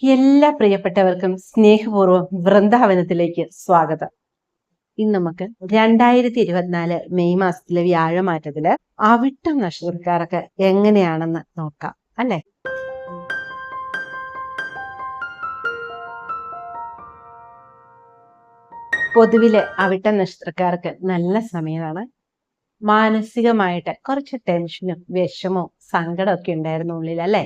എല്ലാ പ്രിയപ്പെട്ടവർക്കും സ്നേഹപൂർവം വൃന്ദാവനത്തിലേക്ക് സ്വാഗതം. ഇന്ന് നമുക്ക് രണ്ടായിരത്തി ഇരുപത്തിനാല് മെയ് മാസത്തിലെ വ്യാഴമാറ്റത്തിൽ അവിട്ടം നക്ഷത്രക്കാർക്ക് എങ്ങനെയാണെന്ന് നോക്കാം അല്ലെ? പൊതുവിലെ അവിട്ടം നക്ഷത്രക്കാർക്ക് നല്ല സമയമാണ്. മാനസികമായിട്ട് കുറച്ച് ടെൻഷനും വിഷമവും സങ്കടമൊക്കെ ഉണ്ടായിരുന്നു ഉള്ളിൽ അല്ലെ?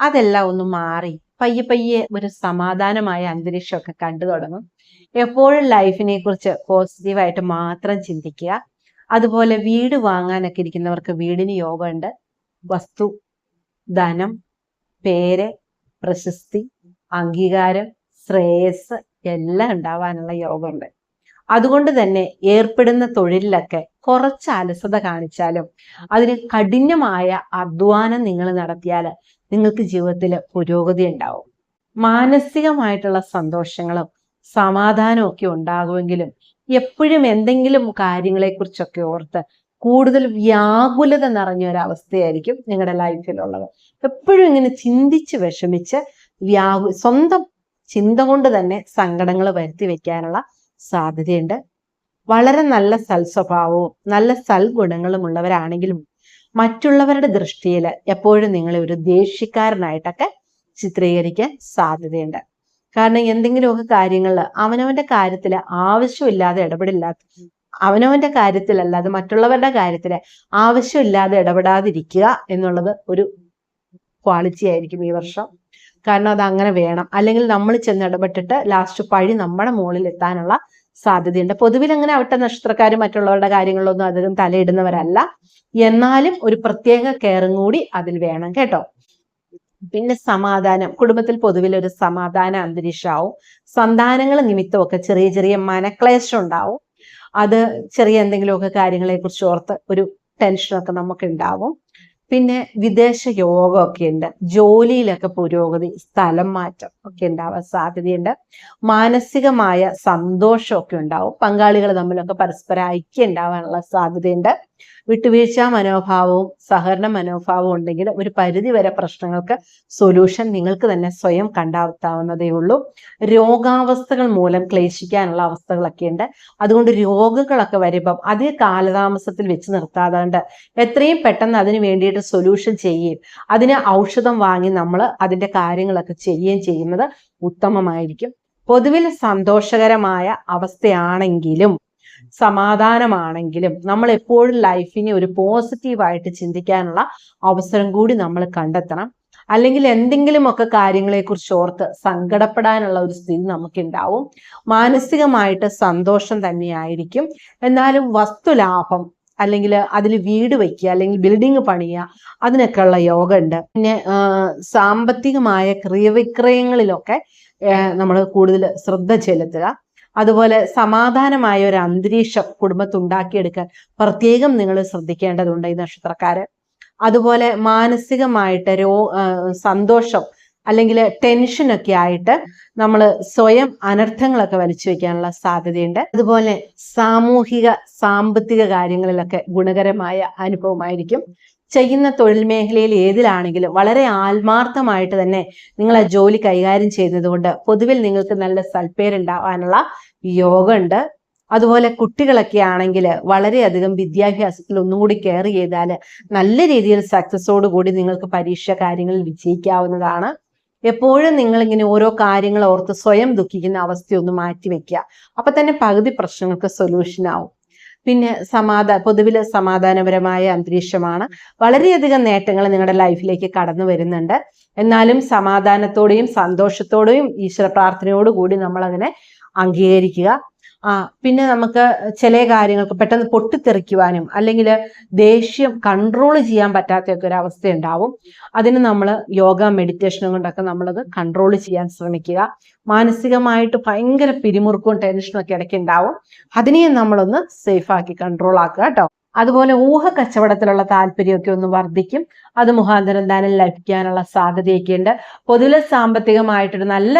അതെല്ലാം ഒന്ന് മാറി പയ്യെ പയ്യെ ഒരു സമാധാനമായ അന്തരീക്ഷമൊക്കെ കണ്ടു തുടങ്ങും. എപ്പോഴും ലൈഫിനെ കുറിച്ച് പോസിറ്റീവായിട്ട് മാത്രം ചിന്തിക്കുക. അതുപോലെ വീട് വാങ്ങാനൊക്കെ ഇരിക്കുന്നവർക്ക് വീടിന് യോഗമുണ്ട്. വസ്തു ധനം പേര് പ്രശസ്തി അംഗീകാരം ശ്രേയസ് എല്ലാം ഉണ്ടാവാനുള്ള യോഗമുണ്ട്. അതുകൊണ്ട് തന്നെ ഏർപ്പെടുന്ന തൊഴിലിലൊക്കെ കുറച്ച് അലസത കാണിച്ചാലും അതിന് കഠിനമായ അധ്വാനം നിങ്ങൾ നടത്തിയാൽ നിങ്ങൾക്ക് ജീവിതത്തിൽ പുരോഗതി ഉണ്ടാവും. മാനസികമായിട്ടുള്ള സന്തോഷങ്ങളും സമാധാനവും ഒക്കെ ഉണ്ടാകുമെങ്കിലും എപ്പോഴും എന്തെങ്കിലും കാര്യങ്ങളെക്കുറിച്ചൊക്കെ ഓർത്ത് കൂടുതൽ വ്യാകുലത നിറഞ്ഞ ഒരു അവസ്ഥയായിരിക്കും നിങ്ങളുടെ ലൈഫിലുള്ളത്. എപ്പോഴും ഇങ്ങനെ ചിന്തിച്ച് വിഷമിച്ച് വ്യാകു സ്വന്തം ചിന്ത കൊണ്ട് തന്നെ സങ്കടങ്ങൾ വരുത്തി വെക്കാനുള്ള സാധ്യതയുണ്ട്. വളരെ നല്ല സൽസ്വഭാവവും നല്ല സൽഗുണങ്ങളും ഉള്ളവരാണെങ്കിലും മറ്റുള്ളവരുടെ ദൃഷ്ടിയിൽ എപ്പോഴും നിങ്ങളെ ഒരു ദേഷ്യക്കാരനായിട്ടൊക്കെ ചിത്രീകരിക്കാൻ സാധ്യതയുണ്ട്. കാരണം എന്തെങ്കിലുമൊക്കെ കാര്യങ്ങളിൽ അവനവന്റെ കാര്യത്തിൽ ആവശ്യമില്ലാതെ ഇടപെടില്ലാത്ത അവനവന്റെ കാര്യത്തിലല്ലാതെ മറ്റുള്ളവരുടെ കാര്യത്തിൽ ആവശ്യമില്ലാതെ ഇടപെടാതിരിക്കുക എന്നുള്ളത് ഒരു ക്വാളിറ്റി ആയിരിക്കും ഈ വർഷം. കാരണം അത് അങ്ങനെ വേണം. അല്ലെങ്കിൽ നമ്മൾ ചെന്ന് ഇടപെട്ടിട്ട് ലാസ്റ്റ് പഴി നമ്മുടെ മുകളിൽ എത്താനുള്ള സാധ്യതയുണ്ട്. പൊതുവിൽ അങ്ങനെ അവിട്ട നക്ഷത്രക്കാർ മറ്റുള്ളവരുടെ കാര്യങ്ങളിലൊന്നും അധികം തലയിടുന്നവരല്ല. എന്നാലും ഒരു പ്രത്യേക കെയറും കൂടി അതിൽ വേണം കേട്ടോ. പിന്നെ സമാധാനം. കുടുംബത്തിൽ പൊതുവിൽ ഒരു സമാധാന അന്തരീക്ഷമാവും. സന്താനങ്ങൾ നിമിത്തമൊക്കെ ചെറിയ ചെറിയ മനക്ലേശം ഉണ്ടാവും. അത് ചെറിയ എന്തെങ്കിലുമൊക്കെ കാര്യങ്ങളെ കുറിച്ച് ഓർത്ത് ഒരു ടെൻഷനൊക്കെ നമുക്ക് ഉണ്ടാവും പിന്നെ വിദേശ യോഗമൊക്കെ ഉണ്ട്. ജോലിയിലൊക്കെ പുരോഗതി സ്ഥലം മാറ്റം ഒക്കെ ഉണ്ടാവാൻ സാധ്യതയുണ്ട്. മാനസികമായ സന്തോഷമൊക്കെ ഉണ്ടാവും. പങ്കാളികൾ തമ്മിലൊക്കെ പരസ്പര ഐക്യം ഉണ്ടാവാനുള്ള സാധ്യതയുണ്ട്. വിട്ടുവീഴ്ച മനോഭാവവും സഹകരണ മനോഭാവവും ഉണ്ടെങ്കിൽ ഒരു പരിധി വരെ പ്രശ്നങ്ങൾക്ക് സൊല്യൂഷൻ നിങ്ങൾക്ക് തന്നെ സ്വയം കണ്ടെത്താവുന്നതേ ഉള്ളൂ. രോഗാവസ്ഥകൾ മൂലം ക്ലേശിക്കാനുള്ള അവസ്ഥകളൊക്കെ ഉണ്ട്. അതുകൊണ്ട് രോഗങ്ങളൊക്കെ വരുമ്പം അതേ കാലതാമസത്തിൽ വെച്ച് നിർത്താതാണ്ട് എത്രയും പെട്ടെന്ന് അതിന് വേണ്ടിയിട്ട് സൊല്യൂഷൻ ചെയ്യുകയും അതിന് ഔഷധം വാങ്ങി നമ്മൾ അതിന്റെ കാര്യങ്ങളൊക്കെ ചെയ്യുകയും ചെയ്യുന്നത് ഉത്തമമായിരിക്കും. പൊതുവിൽ സന്തോഷകരമായ അവസ്ഥയാണെങ്കിലും സമാധാനമാണെങ്കിലും നമ്മൾ എപ്പോഴും ലൈഫിനെ ഒരു പോസിറ്റീവായിട്ട് ചിന്തിക്കാനുള്ള അവസരം കൂടി നമ്മൾ കണ്ടെത്തണം. അല്ലെങ്കിൽ എന്തെങ്കിലുമൊക്കെ കാര്യങ്ങളെക്കുറിച്ച് ഓർത്ത് സങ്കടപ്പെടാനുള്ള ഒരു സ്ഥിതി നമുക്കുണ്ടാവും. മാനസികമായിട്ട് സന്തോഷം തന്നെയായിരിക്കും. എന്നാലും വസ്തുലാഭം അല്ലെങ്കിൽ അതിൽ വീട് വയ്ക്കുക അല്ലെങ്കിൽ ബിൽഡിംഗ് പണിയുക അതിനൊക്കെയുള്ള യോഗ ഉണ്ട് പിന്നെ സാമ്പത്തികമായ ക്രിയവിക്രയങ്ങളിലൊക്കെ നമ്മൾ കൂടുതൽ ശ്രദ്ധ ചെലുത്തുക. അതുപോലെ സമാധാനമായ ഒരു അന്തരീക്ഷം കുടുംബത്തുണ്ടാക്കിയെടുക്കാൻ പ്രത്യേകം നിങ്ങൾ ശ്രദ്ധിക്കേണ്ടതുണ്ട് ഈ നക്ഷത്രക്കാര്. അതുപോലെ മാനസികമായിട്ട് രോ സന്തോഷം അല്ലെങ്കിൽ ടെൻഷനൊക്കെ ആയിട്ട് നമ്മൾ സ്വയം അനർത്ഥങ്ങളൊക്കെ വലിച്ചു വെക്കാനുള്ള സാധ്യതയുണ്ട്. അതുപോലെ സാമൂഹിക സാമ്പത്തിക കാര്യങ്ങളിലൊക്കെ ഗുണകരമായ അനുഭവമായിരിക്കും. ചെയ്യുന്ന തൊഴിൽ മേഖലയിൽ ഏതിലാണെങ്കിലും വളരെ ആത്മാർത്ഥമായിട്ട് തന്നെ നിങ്ങൾ ആ ജോലി കൈകാര്യം ചെയ്യുന്നത് കൊണ്ട് പൊതുവിൽ നിങ്ങൾക്ക് നല്ല സൽപ്പേരുണ്ടാവാനുള്ള യോഗമുണ്ട് അതുപോലെ കുട്ടികളൊക്കെ ആണെങ്കിൽ വളരെയധികം വിദ്യാഭ്യാസത്തിൽ ഒന്നുകൂടി കെയർ ചെയ്താൽ നല്ല രീതിയിൽ സക്സസോട് കൂടി നിങ്ങൾക്ക് പരീക്ഷ കാര്യങ്ങളിൽ വിജയിക്കാവുന്നതാണ്. എപ്പോഴും നിങ്ങൾ ഇങ്ങനെ ഓരോ കാര്യങ്ങൾ ഓർത്ത് സ്വയം ദുഃഖിക്കുന്ന അവസ്ഥയൊന്ന് മാറ്റിവെക്കുക അപ്പൊ തന്നെ പകുതി പ്രശ്നങ്ങൾക്ക് സൊല്യൂഷൻ ആവും. പിന്നെ സമാധാന പൊതുവിൽ സമാധാനപരമായ അന്തരീക്ഷമാണ്. വളരെയധികം നേട്ടങ്ങൾ നിങ്ങളുടെ ലൈഫിലേക്ക് കടന്നു വരുന്നുണ്ട്. എന്നാലും സമാധാനത്തോടെയും സന്തോഷത്തോടെയും ഈശ്വര പ്രാർത്ഥനയോടുകൂടി നമ്മൾ അതിനെ അംഗീകരിക്കുക. പിന്നെ നമുക്ക് ചില കാര്യങ്ങൾക്ക് പെട്ടെന്ന് പൊട്ടിത്തെറിക്കുവാനും അല്ലെങ്കിൽ ദേഷ്യം കൺട്രോൾ ചെയ്യാൻ പറ്റാത്തൊക്കെ ഒരു അവസ്ഥ ഉണ്ടാവും അതിന് നമ്മൾ യോഗ മെഡിറ്റേഷനും കൊണ്ടൊക്കെ നമ്മളത് കൺട്രോൾ ചെയ്യാൻ ശ്രമിക്കുക. മാനസികമായിട്ട് ഭയങ്കര പിരിമുറുക്കവും ടെൻഷനും ഒക്കെ ഇടയ്ക്ക് ഉണ്ടാവും അതിനെയും നമ്മളൊന്ന് സേഫാക്കി കൺട്രോൾ ആക്കുക കേട്ടോ. അതുപോലെ ഊഹ കച്ചവടത്തിലുള്ള താല്പര്യമൊക്കെ ഒന്ന് വർദ്ധിക്കും. അത് മുഖാന്തരം ധനം ലഭിക്കാനുള്ള സാധ്യതയൊക്കെ ഉണ്ട്. പൊതുവെ സാമ്പത്തികമായിട്ടൊരു നല്ല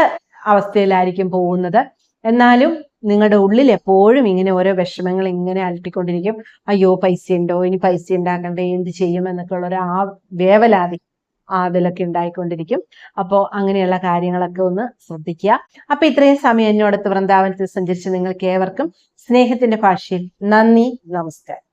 അവസ്ഥയിലായിരിക്കും പോകുന്നത്. എന്നാലും നിങ്ങളുടെ ഉള്ളിൽ എപ്പോഴും ഇങ്ങനെ ഓരോ വിഷമങ്ങൾ ഇങ്ങനെ അലട്ടിക്കൊണ്ടിരിക്കും. അയ്യോ പൈസ ഉണ്ടോ? ഇനി പൈസ ഉണ്ടാക്കണ്ടേ? എന്ത് ചെയ്യും? എന്നൊക്കെ ഉള്ള ഒരു ആ വേവലാതി ആതിലൊക്കെ ഉണ്ടായിക്കൊണ്ടിരിക്കും. അപ്പോൾ അങ്ങനെയുള്ള കാര്യങ്ങളൊക്കെ ഒന്ന് ശ്രദ്ധിക്കുക. അപ്പൊ ഇത്രയും സമയം എന്നോടത്ത് വൃന്ദാവനത്തിൽ സഞ്ചരിച്ച് നിങ്ങൾക്ക് ഏവർക്കും സ്നേഹത്തിന്റെ ഭാഷയിൽ നന്ദി നമസ്കാരം.